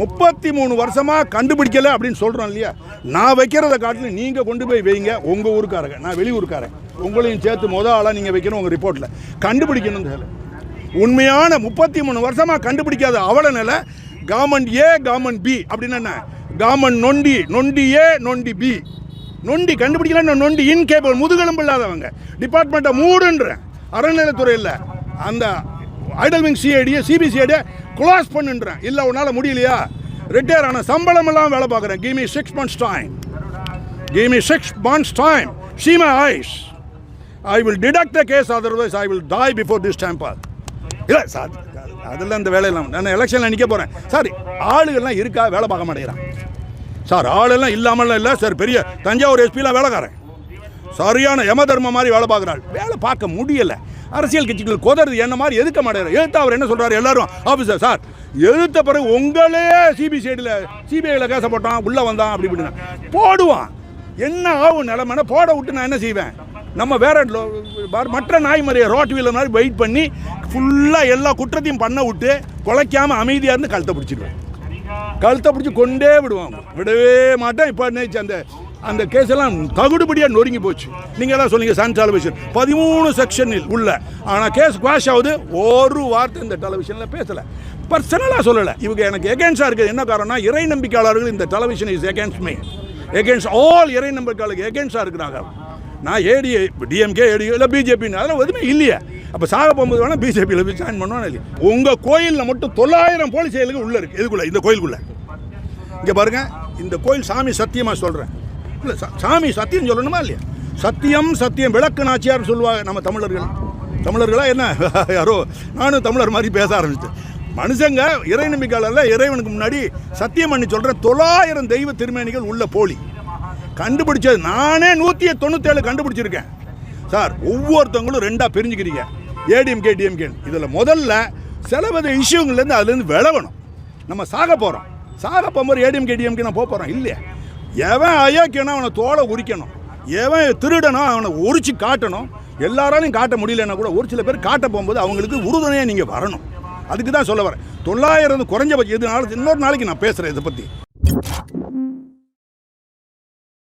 முப்பத்தி மூணு வருஷமாக கண்டுபிடிக்கல அப்படின்னு சொல்கிறோம் இல்லையா? நான் வைக்கிறத காட்டிலும் நீங்கள் கொண்டு போய் வைங்க. உங்கள் ஊருக்காரங்க. நான் வெளியூருக்காரன். உங்களையும் சேர்த்து மொதல் ஆளாக நீங்கள் வைக்கணும் உங்கள் ரிப்போர்ட்டில் கண்டுபிடிக்கணும் சொல்லு உண்மையான முப்பத்தி மூணு வருஷமாக கண்டுபிடிக்காத அவல நிலை கவர்மெண்ட் ஏ கவர்மெண்ட் பி அப்படின்னு என்ன? கவர்மெண்ட் நொண்டி நொண்டி ஏ நொண்டி பி நொண்டி கண்டுபிடிக்கல நொண்டி இன்கேபிள் முதுகெலும்பு இல்லாதவங்க. டிபார்ட்மெண்ட்டை மூடுன்றேன் அறநிலையத்துறையில் அந்த ஐடல்விங் சிஐடியை சிபிசிஐடியை க்ளோஸ் பண்ணுன்றேன் இல்லை உன்னால் முடியலையா? ரிட்டையர் ஆன சம்பளம் எல்லாம் வேலை பார்க்குறேன் gimme six months time gimme six months time see my eyes I will detect the case otherwise I will die before this time பார் இல்லை சார் அதெல்லாம் இந்த வேலையெல்லாம். நான் எலெக்ஷனில் நிற்க போகிறேன் சார் ஆளுகள்லாம் இருக்கா? வேலை பார்க்க மாட்டேங்கிறான். சார் ஆளெல்லாம் இல்லாமல்லாம் இல்லை. சார் பெரிய தஞ்சாவூர் எஸ்பிலாம் வேலைக்காரன். சரியான யம தர்மம் மாதிரி வேலை பார்க்குறாள். வேலை பார்க்க முடியலை. அரசியல் கட்சிகள் குதறது என்ன மாதிரி எதுக்க மாட்டேங்கிறார்? எழுத்து அவர் என்ன சொல்கிறார் எல்லாரும்? ஆஃபீஸர் சார் எழுத்த பிறகு உங்களே சிபிசிஐடியில் சிபிஐயில் கேச போட்டான் உள்ளே வந்தான் அப்படி இப்படின்னா. போடுவான். என்ன ஆகும் நிலமைனா போட விட்டு நான் என்ன செய்வேன்? நம்ம வேற மற்ற நாய் மாதிரியே ரோட் வீலர் மாதிரி வெயிட் பண்ணி ஃபுல்லாக எல்லா குற்றத்தையும் பண்ண விட்டு குலைக்காமல் அமைதியாக இருந்து கழுத்தை பிடிச்சிடுவேன் கழுத்தை பிடிச்சி கொண்டே விடுவாங்க விடவே மாட்டேன். இப்போ நேற்று அந்த அந்த கேஸ் எல்லாம் தகுடுபடியாக நொறுங்கி போச்சு. நீங்கள் தான் சொன்னீங்க சன் டெலிவிஷன் பதிமூணு செக்ஷனில் உள்ள. ஆனால் கேஸ் குவாஷ் ஆகுது. ஒரு வார்த்தை இந்த டெலிவிஷனில் பேசலை. பர்சனலாக சொல்லலை. இவங்க எனக்கு எகேன்ஸ்டாக இருக்குது என்ன காரணம்னா இறை நம்பிக்கையாளர்கள் இந்த television is against me against all இறை நம்பிக்கையாளருக்கு எகேன்ஸ்டாக இருக்கிறாங்க. நான் ஏடிஏ டிஎம்கே ஏடிஏ இல்லை பிஜேபின்னு அதெல்லாம் எதுவுமே இல்லையே. அப்போ சாக போகும்போது வேணால் பிஜேபியில் போய் ஜாயின் பண்ணுவானே இல்லையா. உங்கள் கோயிலில் மட்டும் தொள்ளாயிரம் போலீஸ் செயலுக்கு உள்ளே இருக்குது இதுக்குள்ளே இந்த கோயிலுக்குள்ளே. இங்கே பாருங்க. இந்த கோயில் சாமி சத்தியமாக சொல்கிறேன் இல்லை சாமி சத்தியம் சொல்லணுமா இல்லையா? சத்தியம் சத்தியம் விளக்கு நாச்சியார் சொல்லுவாங்க நம்ம தமிழர்கள். தமிழர்களா என்ன? யாரோ நானும் தமிழர் மாதிரி பேச ஆரம்பிச்சிட்டேன். மனுஷங்க இறை நம்பிக்கையாளர்ல இறைவனுக்கு முன்னாடி சத்தியம் பண்ணி சொல்கிறேன் தொள்ளாயிரம் தெய்வ திருமேனிகள் உள்ள போலி. கண்டுபிடிச்சது நானே நூற்றி தொண்ணூற்றேழு கண்டுபிடிச்சிருக்கேன். சார் ஒவ்வொருத்தவங்களும் ரெண்டாக பிரிஞ்சுக்கிறீங்க. ஏடிஎம்கே டிஎம்கே. இதில் முதல்ல சில வித இஷ்யூங்கள்லேருந்து அதுலேருந்து விலகணும். நம்ம சாக போகிறோம் சாக போகும்போது ஏடிஎம்கே டிஎம்கே நான் போக போகிறோம் இல்லையா? எவன் அயோக்கியனா அவனை தோலை உரிக்கணும். எவன் திருடனோ அவனை உரிச்சு காட்டணும். எல்லாராலையும் காட்ட முடியலன்னா கூட ஒரு சில பேர் காட்ட போகும்போது அவங்களுக்கு உறுதுணையாக நீங்கள் வரணும். அதுக்கு தான் சொல்ல வரேன். தொள்ளாயிரம் குறைஞ்சபட்சம் எதுனாலும் இன்னொரு நாளைக்கு நான் பேசுகிறேன் இதை பற்றி